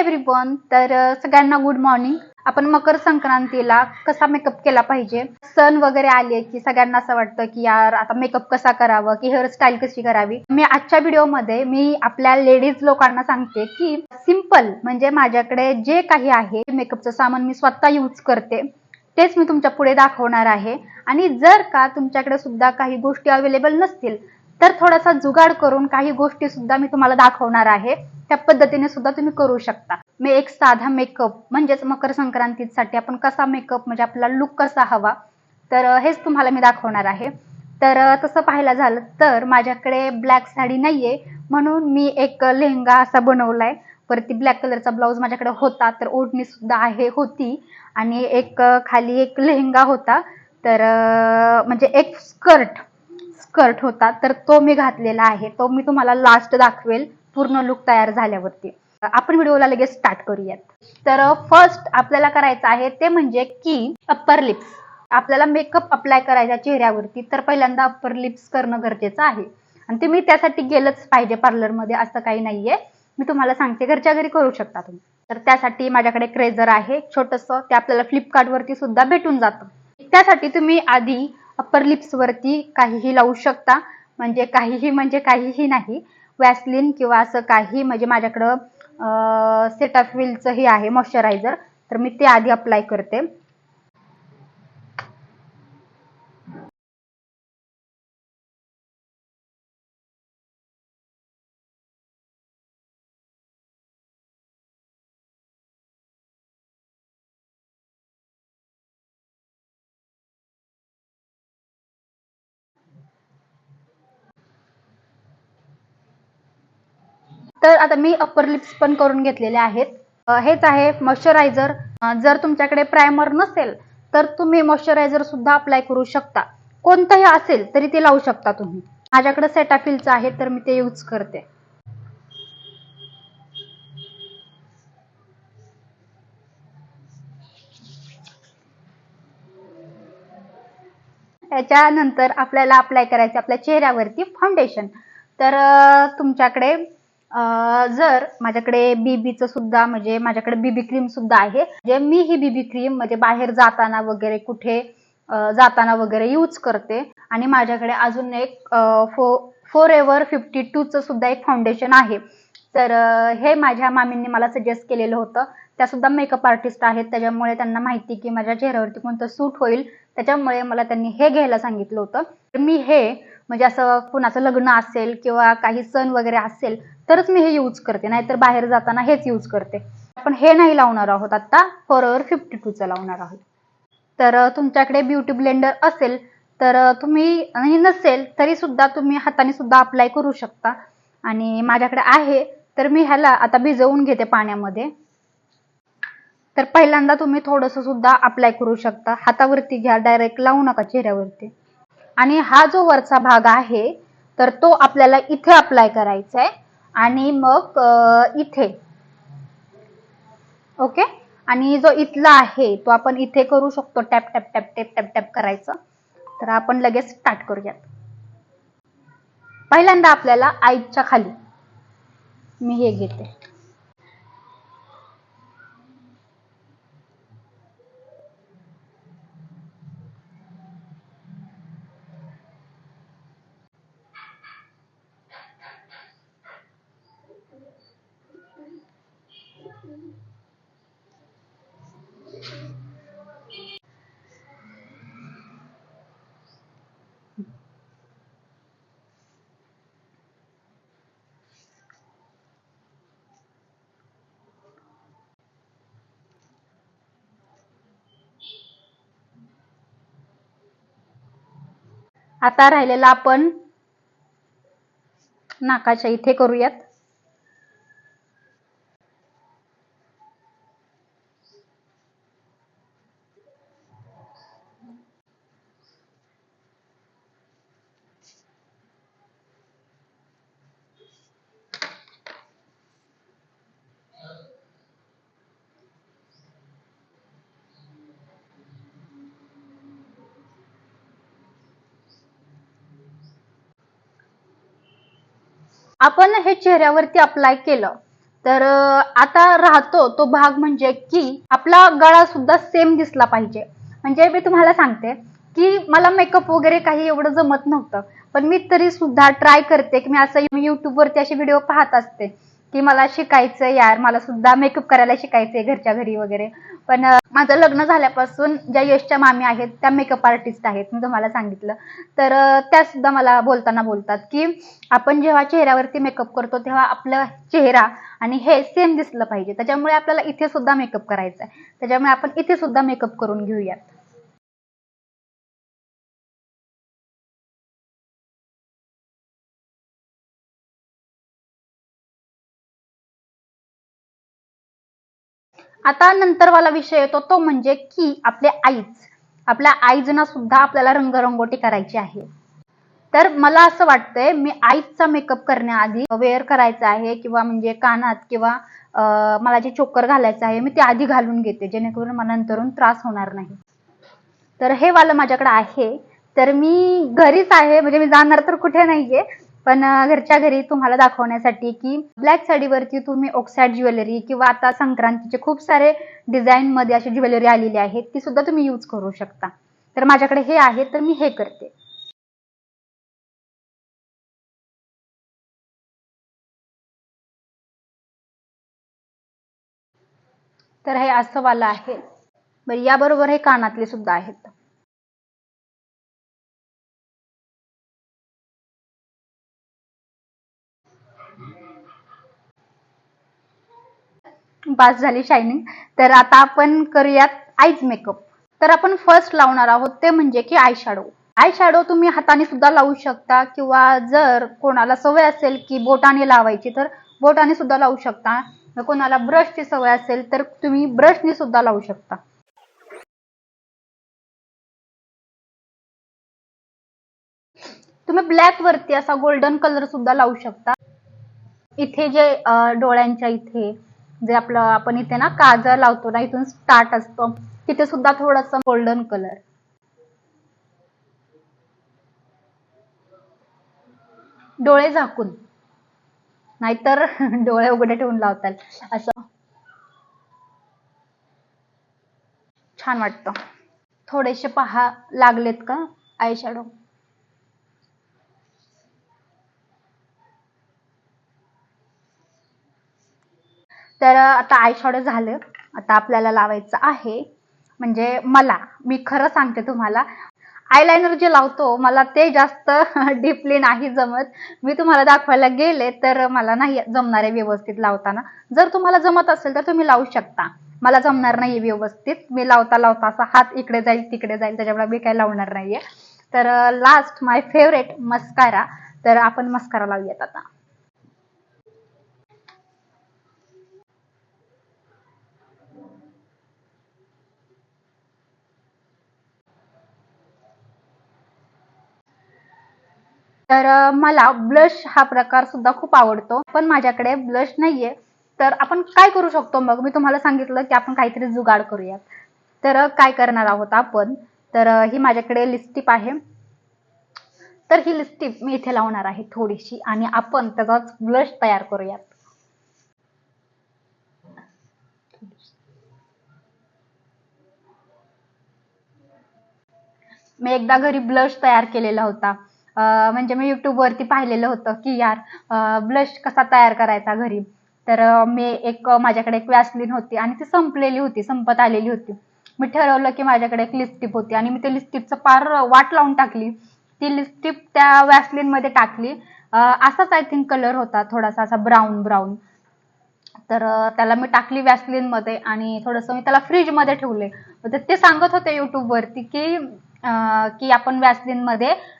Everyone तर सगळ्यांना good morning आपण मकर संक्रांतीला कसा मेकअप केला पाहिजे? सण वगैरे आले की सगळ्यांना असं वाटतं की यार आता मेकअप कसा करावा? की हेअरस्टाईल कशी करावी? मी आजच्या व्हिडिओमध्ये मी आपल्या लेडीज लोकांना सांगते की सिंपल म्हणजे माझ्याकडे जे काही आहे मेकअपचं सामान मी स्वतः यूज करते. तेच मी तुमच्यापुढे दाखवणार आहे. आणि जर का तुमच्याकडे सुद्धा काही गोष्टी अवेलेबल नसतील तर थोडासा जुगाड करून काही गोष्टी सुद्धा मी तुम्हाला दाखवणार आहे. त्या पद्धतीने सुद्धा तुम्ही करू शकता. मी एक साधा मेकअप म्हणजेच मकर संक्रांतीसाठी आपण कसा मेकअप म्हणजे आपला लुक कसा हवा तर हेच तुम्हाला मी दाखवणार आहे. तर तसं पाहायला झालं तर माझ्याकडे ब्लॅक साडी नाहीये म्हणून मी एक लेहंगा असा बनवलाय. परती ब्लॅक कलरचा ब्लाऊज माझ्याकडे होता तर ओढणी सुद्धा आहे होती. आणि एक खाली एक लेहंगा होता. तर म्हणजे एक स्कर्ट स्कर्ट होता तर तो मी घातलेला आहे. तो मी तुम्हाला लास्ट दाखवेल पूर्ण लुक तयार झाल्यावरती. आपण व्हिडिओला लगेच स्टार्ट करूयात. तर फर्स्ट आपल्याला करायचं आहे ते म्हणजे की अप्पर लिप्स आपल्याला मेकअप अप्लाय करायचा चेहऱ्यावरती तर पहिल्यांदा अप्पर लिप्स करणं गरजेचं आहे. आणि तुम्ही त्यासाठी गेलंच पाहिजे पार्लरमध्ये असं काही नाहीये. मी तुम्हाला सांगते घरच्या घरी करू शकता तुम्ही. तर त्यासाठी माझ्याकडे क्रेझर आहे छोटंसं. ते आपल्याला फ्लिपकार्टवरती सुद्धा भेटून जातं. त्यासाठी तुम्ही आधी अप्पर लिप्सवरती काहीही लावू शकता. म्हणजे काहीही म्हणजे काहीही नाही. वॅसलिन किंवा असं काही म्हणजे माझ्याकडं सेटाफिलचं हे आहे मॉइश्चरायझर तर मी ते आधी अप्लाय करते. तर आता मी अप्पर लिप्स पण करून घेतलेले आहेत. हेच आहे मॉइश्चरायझर जर तुमच्याकडे प्रायमर नसेल तर तुम्ही मॉइश्चरायझर सुद्धा अप्लाय करू शकता. कोणतंही असेल तरी ते लावू शकता तुम्ही. माझ्याकडे सेटाफिलचं आहे तर मी ते यूज करते. त्याच्यानंतर आपल्याला अप्लाय करायचं आपल्या चेहऱ्यावरती फाउंडेशन तर तुमच्याकडे जर माझ्याकडे बीबीचं सुद्धा म्हणजे माझ्याकडे बीबी क्रीम सुद्धा आहे जे मी ही बीबी क्रीम म्हणजे बाहेर जाताना वगैरे कुठे जाताना वगैरे यूज करते. आणि माझ्याकडे अजून एक फो फोर एव्हर फिफ्टी टूचं सुद्धा एक फाउंडेशन आहे. तर हे माझ्या मामींनी मला सजेस्ट केलेलं होतं. त्या सुद्धा मेकअप आर्टिस्ट आहेत त्याच्यामुळे त्यांना माहिती की माझ्या चेहऱ्यावरती कोणतं सूट होईल. त्याच्यामुळे मला त्यांनी हे घ्यायला सांगितलं होतं. तर मी हे म्हणजे असं कुणाचं लग्न असेल किंवा काही सण वगैरे असेल तरच मी हे यूज करते नाहीतर बाहेर जाताना हेच यूज करते. आपण हे नाही लावणार आहोत आता फॉरएव्हर फिफ्टी टूचं लावणार आहोत. तर तुमच्याकडे ब्युटी ब्लेंडर असेल तर तुम्ही आणि नसेल तरी सुद्धा तुम्ही हाताने सुद्धा अप्लाय करू शकता. आणि माझ्याकडे आहे तर मी ह्याला आता भिजवून घेते पाण्यामध्ये. तर पहिल्यांदा तुम्ही थोडंसं सुद्धा अप्लाय करू शकता. हातावरती घ्या डायरेक्ट लावू नका चेहऱ्यावरती. आणि हा जो वरचा भाग आहे तर तो आपल्याला इथे अप्लाय करायचा आहे आणि मग इथे. ओके? आणि जो इथला आहे तो आपण इथे करू शकतो. Tap tap tap tap tap tap करायचं. तर आपण लगेच स्टार्ट करूयात. पहिल्यांदा आपल्याला आईच्या खाली. मी हे घेते. आता राहिलेला आपण नाकाच्या इथे करूयात. आपण हे चेहऱ्यावरती अप्लाय केलं तर आता राहतो तो भाग म्हणजे की आपला गळा सुद्धा सेम दिसला पाहिजे. म्हणजे मी तुम्हाला सांगते की मला मेकअप वगैरे काही एवढं जमत नव्हतं पण मी तरी सुद्धा ट्राय करते की मी असं युट्यूबवरती असे व्हिडिओ पाहत असते. की मला शिकायचं यार मला सुद्धा मेकअप करायला शिकायचंय घरच्या घरी वगैरे. पण माझं लग्न झाल्यापासून ज्या यशच्या मामी आहेत त्या मेकअप आर्टिस्ट आहेत मी तुम्हाला सांगितलं. तर त्या सुद्धा मला बोलताना बोलतात की आपण जेव्हा चेहऱ्यावरती मेकअप करतो तेव्हा आपला चेहरा आणि हे सेम दिसलं पाहिजे. त्याच्यामुळे आपल्याला इथे सुद्धा मेकअप करायचा आहे त्याच्यामुळे आपण इथे सुद्धा मेकअप करून घेऊयात. आता नंतरवाला विषय येतो तो म्हणजे की आपले आईज आपल्या आईजना सुद्धा आपल्याला रंगरंगोटी करायची आहे. तर मला असं वाटतंय मी आईजचा मेकअप करण्याआधी वेअर करायचा आहे किंवा म्हणजे कानात किंवा मला जे चोकर घालायचं आहे मी ते आधी घालून घेते जेणेकरून मला नंतरून त्रास होणार नाही. तर हे वालं माझ्याकडे आहे. तर मी घरीच आहे म्हणजे मी जाणार तर कुठे नाहीये पण घरच्या घरी तुम्हाला दाखवण्यासाठी की ब्लॅक साडीवरती तुम्ही ऑक्साईड ज्वेलरी किंवा आता संक्रांतीचे खूप सारे डिझाईन मध्ये अशी ज्वेलरी आलेली आहे ती सुद्धा तुम्ही यूज करू शकता. तर माझ्याकडे हे आहे तर मी हे करते. तर हे असं वाला आहे. बरं याबरोबर हे कानातले सुद्धा आहेत. पास झाली शायनिंग तर आता आपण करूयात आईज मेकअप तर आपण फर्स्ट लावणार आहोत ते म्हणजे की आय शॅडो आय शॅडो तुम्ही हाताने सुद्धा लावू शकता किंवा जर कोणाला सवय असेल की बोटाने लावायची तर बोटाने सुद्धा लावू शकता. कोणाला ब्रशची सवय असेल तर तुम्ही ब्रशने सुद्धा लावू शकता. तुम्ही ब्लॅक वरती असा गोल्डन कलर सुद्धा लावू शकता. इथे जे डोळ्यांच्या इथे जे आपलं आपण इथे ना काजळ लावतो ना इथून स्टार्ट असतो. तिथे सुद्धा थोडस गोल्डन कलर डोळे झाकून. नाहीतर डोळे उघडे ठेवून लावताल. असं. छान वाटतं. थोडेसे पहा लागलेत का? आयशाडो तर आता आयशॉडो झालं. आता आपल्याला लावायचं आहे. म्हणजे मला मी खरं सांगते तुम्हाला आयलायनर जे लावतो मला ते जास्त डीपली नाही जमत. मी तुम्हाला दाखवायला गेले तर मला नाही जमणार आहे व्यवस्थित लावताना. जर तुम्हाला जमत असेल तर तुम्ही लावू शकता. मला जमणार नाही व्यवस्थित. मी लावता लावता असा हात इकडे जाईल तिकडे जाईल त्याच्यामुळे मी काही लावणार नाहीये. तर लास्ट माय फेवरेट मस्कारा तर आपण मस्कारा लावूयात आता. तर मला ब्लश हा प्रकार सुद्धा खूप आवडतो पण माझ्याकडे ब्लश नाहीये. तर आपण काय करू शकतो मग? मी तुम्हाला सांगितलं की आपण काहीतरी जुगाड करूयात. तर काय करणार आहोत आपण? तर ही माझ्याकडे लिपस्टिक आहे. तर ही लिपस्टिक मी इथे लावणार आहे थोडीशी आणि आपण त्याचाच ब्लश तयार करूयात. मी एकदा घरी ब्लश तयार केलेला होता. म्हणजे मी युट्यूबवरती पाहिलेलं होतं की यार ब्लश कसा तयार करायचा घरी. तर मी एक माझ्याकडे एक वॅसलीन होती आणि ती संपलेली होती संपत आलेली होती. मी ठरवलं की माझ्याकडे एक लिपस्टिक होती आणि मी ते लिपस्टिकचं पार वाट लावून टाकली. ती लिपस्टिक त्या वॅसलीनमध्ये टाकली. असाच आय थिंक कलर होता थोडासा असा ब्राऊन ब्राऊन तर त्याला मी टाकली वॅसलीनमध्ये आणि थोडंसं मी त्याला फ्रीजमध्ये ठेवले. तर ते सांगत होते युट्यूब की की आपण वॅसलीन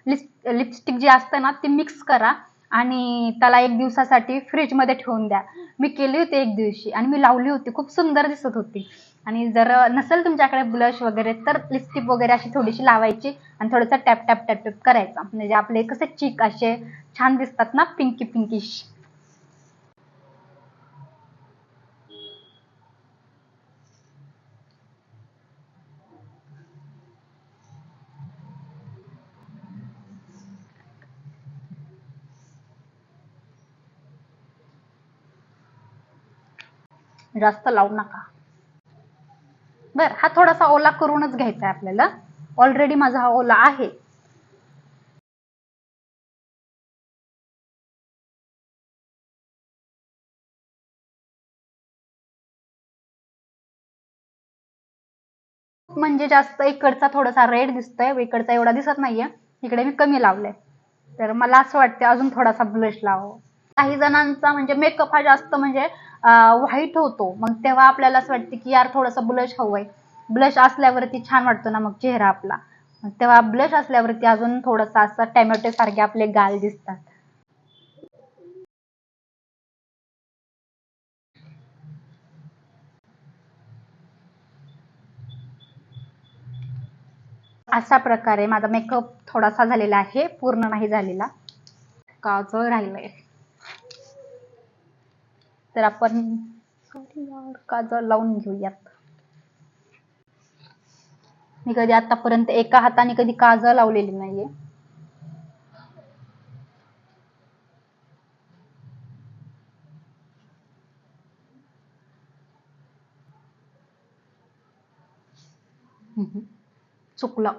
लिप लिपस्टिक जी असते ना ती मिक्स करा आणि त्याला एक दिवसासाठी फ्रीजमध्ये ठेवून द्या. मी केली होती एक दिवशी आणि मी लावली होती. खूप सुंदर दिसत होती. आणि जर नसेल तुमच्याकडे ब्लश वगैरे तर लिपस्टिक वगैरे अशी थोडीशी लावायची आणि थोडंसं टॅप टॅप टॅप टॅप करायचा. म्हणजे आपले कसे चीक असे छान दिसतात ना पिंकी पिंकिश जास्त लावू नका. बर हा थोडासा ओला करूनच घ्यायचा आहे आपल्याला. ऑलरेडी माझा हा ओला आहे. म्हणजे जास्त इकडचा थोडासा रेड दिसतोय इकडचा एवढा दिसत नाहीये. इकडे मी कमी लावलंय. तर मला असं वाटतं अजून थोडासा ब्लश लावावं. काही जणांचा म्हणजे मेकअप हा जास्त म्हणजे व्हाईट होतो. मग तेव्हा आपल्याला असं वाटतं की यार थोडासा ब्लश हवंय. ब्लश असल्यावरती छान वाटतो ना मग चेहरा आपला. मग तेव्हा ब्लश असल्यावरती अजून थोडासा असं टॅमॅटो सारखे आपले गाल दिसतात. अशा प्रकारे माझा मेकअप थोडासा झालेला आहे. पूर्ण नाही झालेला. काजळ राहिलंय. तर आपण काजळ लावून घेऊयात. मी कधी आतापर्यंत एका हाताने कधी काजळ लावलेली नाहीये. चुकलं.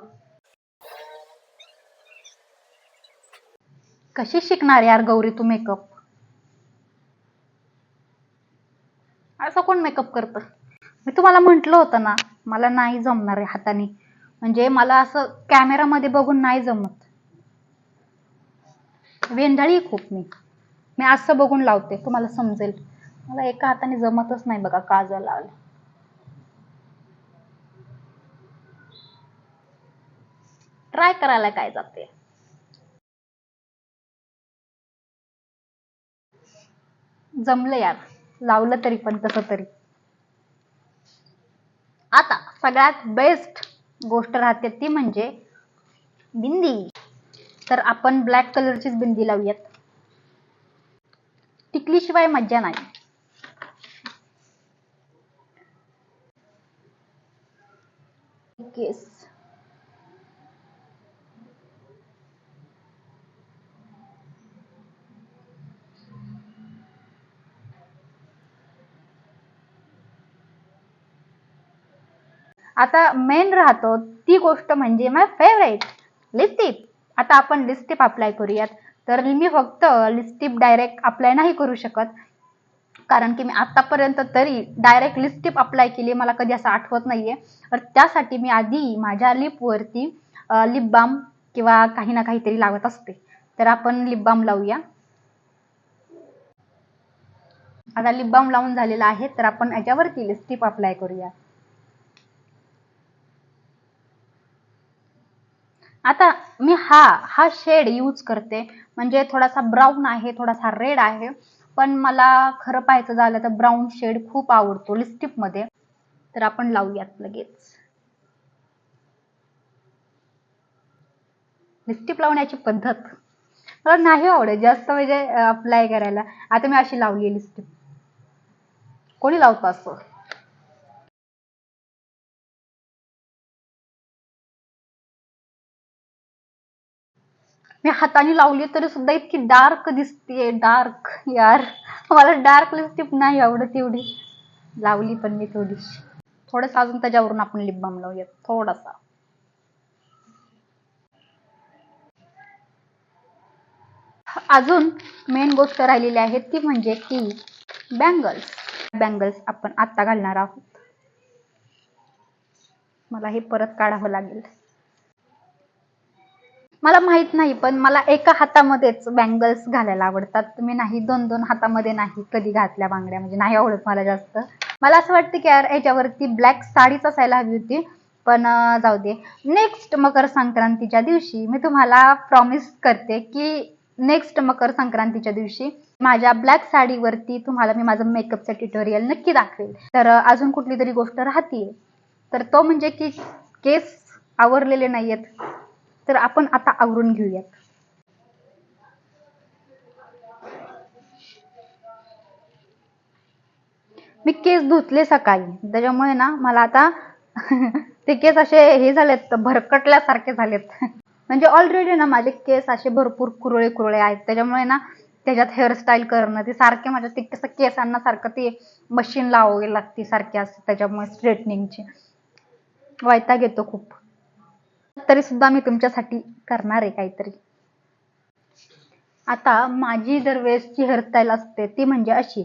कशी शिकणार यार गौरी तू मेकअप असं कोण मेकअप करतं? मी तुम्हाला म्हंटल होतं ना मला नाही जमणार आहे हाताने. म्हणजे मला असं कॅमेरामध्ये बघून नाही जमत. वेंधळी खूप मी. मी असं बघून लावते तुम्हाला समजेल. मला एका हाताने जमतच नाही बघा काजळ लावलं ट्राय करायला काय जाते? जमलं यार. लावलं तरी पण कसं तरी. आता सगळ्यात बेस्ट गोष्ट राहते ती म्हणजे बिंदी. तर आपण ब्लॅक कलरचीच बिंदी लावूयात. टिकलीशिवाय मज्जा नाही. केस. आता मेन राहतो ती गोष्ट म्हणजे माय फेवरेट लिपस्टिक आता आपण लिपस्टिक अप्लाय करूयात. तर मी फक्त लिपस्टिक डायरेक्ट अप्लाय नाही करू शकत. कारण की मी आतापर्यंत तरी डायरेक्ट लिपस्टिक अप्लाय केली मला कधी असं आठवत नाहीये. तर त्यासाठी मी आधी माझ्या लिपवरती लिप बाम किंवा काही ना काहीतरी लावत असते. तर आपण लिप बाम लावूया. आता लिप बाम लावून झालेला आहे तर आपण याच्यावरती लिपस्टिक अप्लाय करूया. आता मी हा हा शेड यूज करते. म्हणजे थोडासा ब्राऊन आहे थोडासा रेड आहे. पण मला खरं पाहायचं झालं तर ब्राऊन शेड खूप आवडतो लिपस्टिकमध्ये. तर आपण लावूयात लगेच. लिपस्टिक लावण्याची पद्धत. मला नाही आवडत जास्त म्हणजे अप्लाय करायला. आता मी अशी लावली लिपस्टिक कोणी लावतं असं? मी हाताने लावली तरी सुद्धा इतकी डार्क दिसते डार्क यार. मला डार्क लिपस्टिक नाही आवडत एवढी. लावली पण मी थोडीशी थोडस अजून त्याच्यावरून आपण लिप बाम लावूया थोडासा. अजून मेन गोष्ट राहिलेली आहे ती म्हणजे की बँगल्स बँगल्स आपण आत्ता घालणार आहोत. मला हे परत काढावं लागेल. मला माहीत नाही पण मला एका हातामध्येच बँगल्स घालायला आवडतात. मी नाही दोन दोन हातामध्ये नाही कधी घातल्या बांगड्या म्हणजे नाही आवडत मला जास्त. मला असं वाटतं की यार याच्यावरती ब्लॅक साडीच असायला हवी होती. पण जाऊ दे. नेक्स्ट मकर संक्रांतीच्या दिवशी मी तुम्हाला प्रॉमिस करते की नेक्स्ट मकर संक्रांतीच्या दिवशी माझ्या ब्लॅक साडीवरती तुम्हाला मी माझं मेकअपचं ट्युटोरियल नक्की दाखवेल. तर अजून कुठली तरी गोष्ट राहतीये. तर तो म्हणजे की केस आवरलेले नाहीयेत. तर आपण आता आवरून घेऊयात. मी केस धुतले सकाळी. त्याच्यामुळे ना मला आता ते केस असे हे झालेत भरकटल्यासारखे झालेत. म्हणजे ऑलरेडी ना माझे केस असे भरपूर कुरळे कुरळे आहेत. त्याच्यामुळे ना त्याच्यात हेअरस्टाईल करणं ते सारखे माझ्या ते कसं केसांना सारखं ते मशीन लावावी लागते सारखी असते त्याच्यामुळे स्ट्रेटनिंगची वायता येतो खूप. तरी सुद्धा मी तुमच्यासाठी करणार आहे काहीतरी. आता माझी दरवेळेसची हेअरस्टाईल असते ती म्हणजे अशी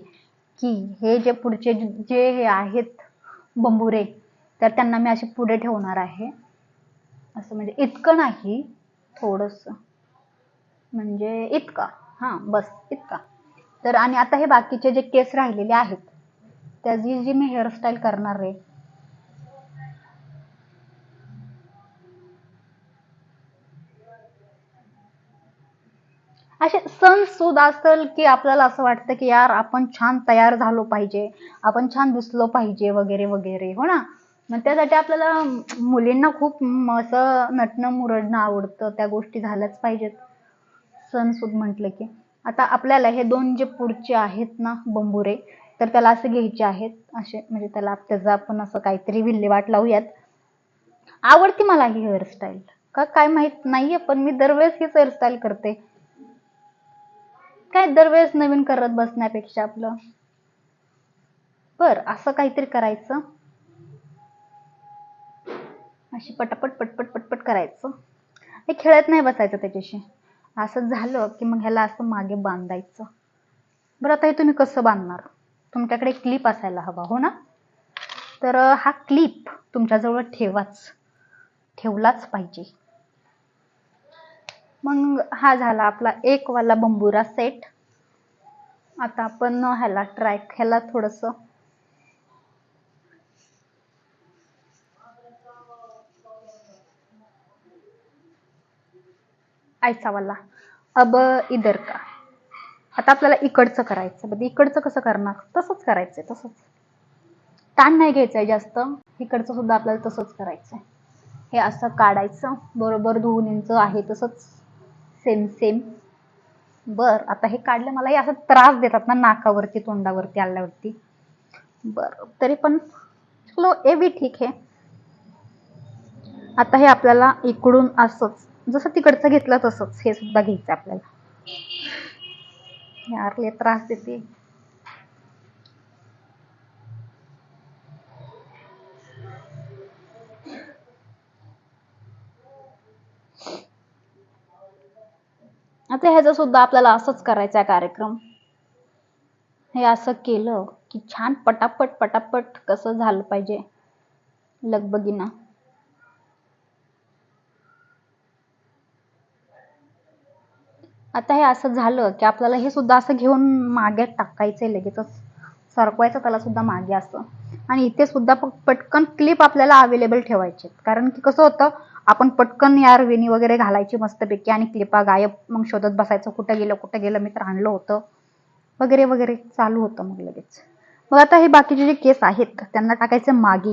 की हे जे पुढचे जे हे आहेत बंबुरे तर त्यांना मी असे पुढे ठेवणार आहे. असं म्हणजे इतकं नाही थोडंसं. म्हणजे इतका. हां बस इतका. तर आणि आता हे बाकीचे जे केस राहिलेले आहेत त्याची जी मी हेअरस्टाईल करणार आहे असे सण सूद असेल की आपल्याला असं वाटतं की यार आपण छान तयार झालो पाहिजे आपण छान दिसलो पाहिजे वगैरे वगैरे. हो ना? मग त्यासाठी आपल्याला मुलींना खूप असं नटणं मुरडणं आवडतं. त्या गोष्टी झाल्याच पाहिजेत. सण सूद म्हटलं की. आता आपल्याला हे दोन जे पुढचे आहेत ना बंबुरे तर त्याला असे घ्यायचे आहेत. असे म्हणजे त्याला त्याचं आपण असं काहीतरी विल्हेवाट लावूयात. आवडते मला ही हेअरस्टाईल का काय माहीत नाहीये पण मी दरवेळेस हीच हेअरस्टाईल करते. काय दरवेळेस नवीन करत बसण्यापेक्षा आपलं? बर असं काहीतरी करायचं. अशी पटापट पटपट पटपट करायचं. हे खेळत नाही बसायचं त्याच्याशी. असं झालं की मग ह्याला असं मागे बांधायचं. बरं आता हे तुम्ही कसं बांधणार? तुमच्याकडे क्लिप असायला हवा हो ना? तर हा क्लिप तुमच्याजवळ ठेवाच. ठेवलाच पाहिजे. मग हा झाला आपला एक वाला बंबुरा सेट आता आपण ह्याला ट्राय ह्याला थोडस. ऐसा वाला अब इधर का. आता आपल्याला इकडचं करायचं. बघ इकडचं कसं करणार? तसंच करायचंय तसंच. ताण नाही घ्यायचंय जास्त. इकडचं सुद्धा आपल्याला तसंच करायचंय. हे असं काढायचं. बरोबर दोन इंच आहे तसंच. सेम सेम बर आता हे काढलं मला हे असं त्रास देतात ना नाकावरती तोंडावरती आल्यावरती. बर तरी पण चलो ए बी ठीक आहे. आता हे आपल्याला इकडून असंच जसं तिकडचं घेतलं तसंच हे सुद्धा घ्यायचं आपल्याला. यार लय त्रास देते. आता ह्याचा सुद्धा आपल्याला असंच करायचा आहे कार्यक्रम. हे असं केलं की छान पटापट पटापट कसं झालं पाहिजे. लगबगीना. आता हे असं झालं की आपल्याला हे सुद्धा असं घेऊन मागे टाकायचंय लगेचच. सरकवायचं त्याला सुद्धा मागे असं आणि इथे सुद्धा पटकन क्लिप आपल्याला अवेलेबल ठेवायचे कारण की कसं होतं आपण पटकन यार वेणी वगैरे घालायची मस्तपैकी आणि क्लिपा गायब मग शोधत बसायचं कुठं गेलं कुठं गेलं मी तर आणलं होतं. वगैरे वगैरे चालू होतं मग लगेच. मग आता हे बाकीचे जे केस आहेत त्यांना टाकायचं मागे.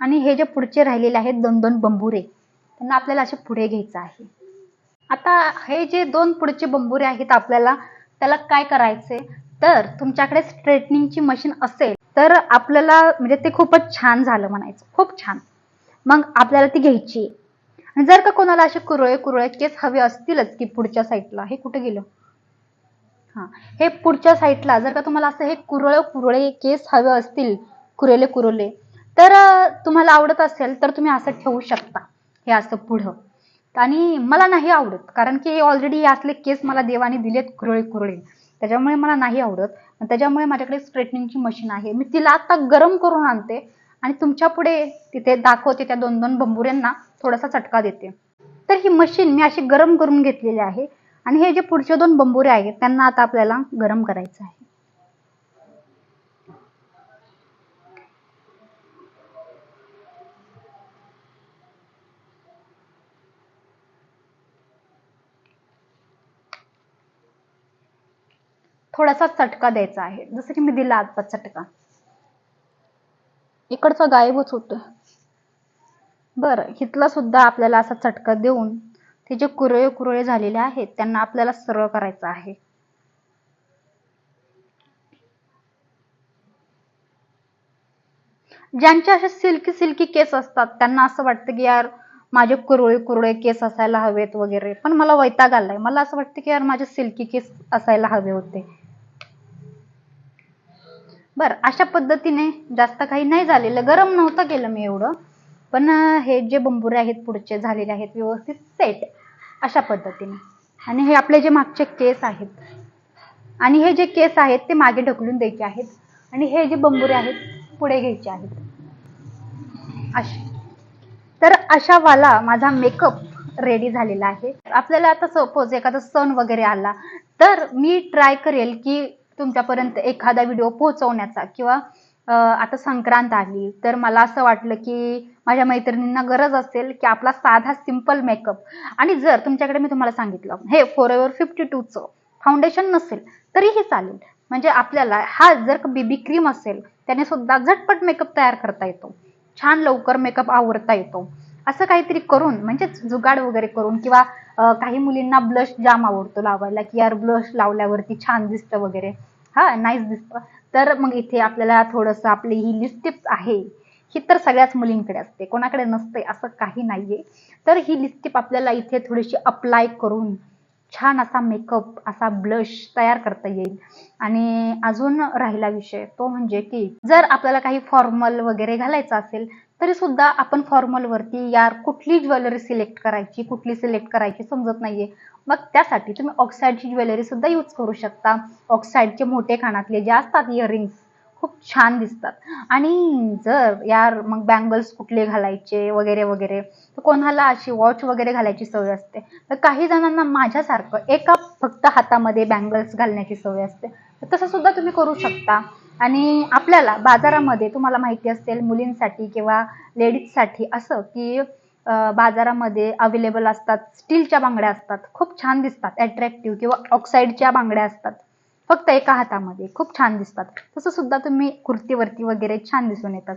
आणि हे जे पुढचे राहिलेले आहेत दोन दोन बंबुरे त्यांना आपल्याला असे पुढे घ्यायचं आहे. आता हे जे दोन पुढचे बंबुरे आहेत आपल्याला त्याला काय करायचंय? तर तुमच्याकडे स्ट्रेटनिंगची मशीन असेल तर आपल्याला म्हणजे ते खूपच छान झालं म्हणायचं. खूप छान. मग आपल्याला ती घ्यायची. आणि जर का कोणाला असे कुरळे कुरळे केस हवे असतीलच की पुढच्या साईडला हे कुठे गेलं? हा. हे पुढच्या साईडला जर का तुम्हाला असं हे कुरळे कुरळे केस हवे असतील कुरेले कुरले तर तुम्हाला आवडत असेल तर तुम्ही असं ठेवू शकता. हे असं पुढं. आणि मला नाही आवडत कारण की हे ऑलरेडी असले केस मला देवाने दिलेत कुरळे कुरळे. त्याच्यामुळे मला नाही आवडत. त्याच्यामुळे माझ्याकडे स्ट्रेटनिंगची मशीन आहे. मी तिला आता गरम करून आणते आणि तुमच्यापुढे तिथे दाखवते त्या दोन दोन बंबुऱ्यांना. थोडासा चटका देते. तर ही मशीन मी अशी गरम करून घेतलेली आहे. आणि हे जे पुढचे दोन बंबुरे आहेत त्यांना आता आपल्याला गरम करायचं आहे. थोडासा चटका द्यायचा आहे. जसं की मी दिला आता चटका. इकडचा गायबच होतोय. बरं इथला सुद्धा आपल्याला असा चटका देऊन ते जे कुरळे कुरळे झालेले आहेत त्यांना आपल्याला सरळ करायचं आहे. ज्यांचे असे सिल्की सिल्की केस असतात त्यांना असं वाटतं की यार माझे कुरळे कुरळे केस असायला हवेत वगैरे. पण मला वैताग आलाय. मला असं वाटतं की यार माझे सिल्की केस असायला हवे होते. बर अशा पद्धतीने जास्त काही नाही झालेलं. गरम नव्हतं केलं मी एवढं. पण हे जे बंबुरे आहेत पुढचे झालेले आहेत व्यवस्थित सेट अशा पद्धतीने. आणि हे आपले जे मागचे केस आहेत. आणि हे जे केस आहेत ते मागे ढकलून द्यायचे आहेत. आणि हे जे बंबुरे आहेत पुढे घ्यायचे आहेत. असे तर अशा वाला माझा मेकअप रेडी झालेला आहे. आपल्याला आता सपोज एखादा सण वगैरे आला तर मी ट्राय करेल की तुमच्यापर्यंत एखादा व्हिडिओ पोहोचवण्याचा किंवा आता संक्रांत आली तर मला असं वाटलं की माझ्या मैत्रिणींना गरज असेल की आपला साधा सिंपल मेकअप आणि जर तुमच्याकडे मी तुम्हाला सांगितलं हे फोर एव्हर फिफ्टी टूचं फाउंडेशन नसेल तरीही चालेल. म्हणजे आपल्याला हा जर बेबी क्रीम असेल त्याने सुद्धा झटपट मेकअप तयार करता येतो. छान लवकर मेकअप आवरता येतो. असं काहीतरी करून म्हणजेच जुगाड वगैरे करून किंवा काही मुलींना ब्लश जाम आवडतो लावायला की यार ब्लश लावल्यावरती छान दिसतं वगैरे. हा नाईस दिसतं. तर मग इथे आपल्याला थोडंसं आपली ही लिपस्टिक आहे. ही तर सगळ्याच मुलींकडे असते. कोणाकडे नसते असं काही नाहीये. तर ही लिस्टिप आपल्याला इथे थोडीशी अप्लाय करून छान असा मेकअप असा ब्लश तयार करता येईल. आणि अजून राहिला विषय तो म्हणजे की जर आपल्याला काही फॉर्मल वगैरे घालायचं असेल तरी सुद्धा आपण फॉर्मलवरती यार कुठली ज्वेलरी सिलेक्ट करायची कुठली सिलेक्ट करायची समजत नाहीये. मग त्यासाठी तुम्ही ऑक्साईडची ज्वेलरी सुद्धा यूज करू शकता. ऑक्साईडचे मोठे कानातले जे असतात इयरिंग्स खूप छान दिसतात. आणि जर यार मग बँगल्स कुठले घालायचे वगैरे वगैरे तर कोणाला अशी वॉच वगैरे घालायची सवय असते. तर काही जणांना माझ्यासारखं एका फक्त हातामध्ये बँगल्स घालण्याची सवय असते. तर तसं सुद्धा तुम्ही करू शकता. आणि आपल्याला बाजारामध्ये तुम्हाला माहिती असेल मुलींसाठी किंवा लेडीजसाठी असं की बाजारामध्ये अवेलेबल असतात स्टीलच्या बांगड्या असतात खूप छान दिसतात अट्रॅक्टिव्ह किंवा ऑक्साईडच्या बांगड्या असतात. फक्त एका हातामध्ये खूप छान दिसतात. तसं सुद्धा तुम्ही कुर्तीवरती वगैरे छान दिसून येतात.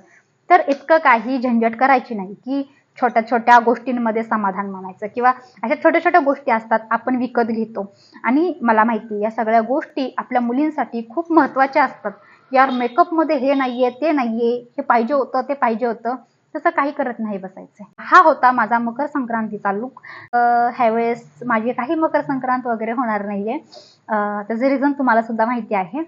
तर इतकं काही झंझट करायची नाही की छोट्या छोट्या गोष्टींमध्ये समाधान मानायचं किंवा अशा छोट्या छोट्या गोष्टी असतात आपण विकत घेतो. आणि मला माहिती या सगळ्या गोष्टी आपल्या मुलींसाठी खूप महत्त्वाच्या असतात. यार मेकअपमध्ये हे नाहीये ते नाहीये हे पाहिजे होतं ते पाहिजे होतं. तसं काही करत नाही बसायचं. हा होता माझा मकर संक्रांतीचा लुक ह्यावेळेस माझी काही मकर संक्रांत वगैरे होणार नाहीये. अं, त्याचं रिझन तुम्हाला सुद्धा माहिती आहे.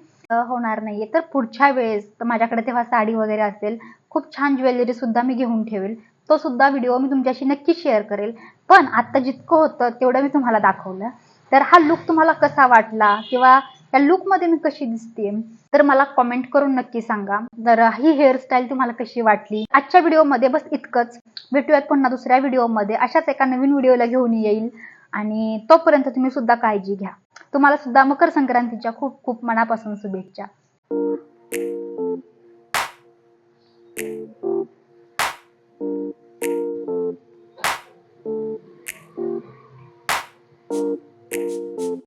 होणार नाहीये. तर पुढच्या वेळेस तर माझ्याकडे तेव्हा साडी वगैरे असेल खूप छान ज्वेलरी सुद्धा मी घेऊन ठेवेल. तो सुद्धा व्हिडिओ मी तुमच्याशी नक्की शेअर करेल. पण आता जितकं होतं तेवढं मी तुम्हाला दाखवलं. तर हा लुक तुम्हाला कसा वाटला? किंवा त्या लुकमध्ये मी कशी दिसते तर मला कॉमेंट करून नक्की सांगा. तर ही हेअरस्टाईल तुम्हाला कशी वाटली? आजच्या व्हिडिओमध्ये बस इतकंच. भेटूयात पुन्हा दुसऱ्या व्हिडिओमध्ये अशाच एका नवीन व्हिडिओला घेऊन येईल. आणि तोपर्यंत तुम्ही सुद्धा काळजी घ्या. तुम्हाला सुद्धा मकर संक्रांतीच्या खूप खूप मनापासून शुभेच्छा.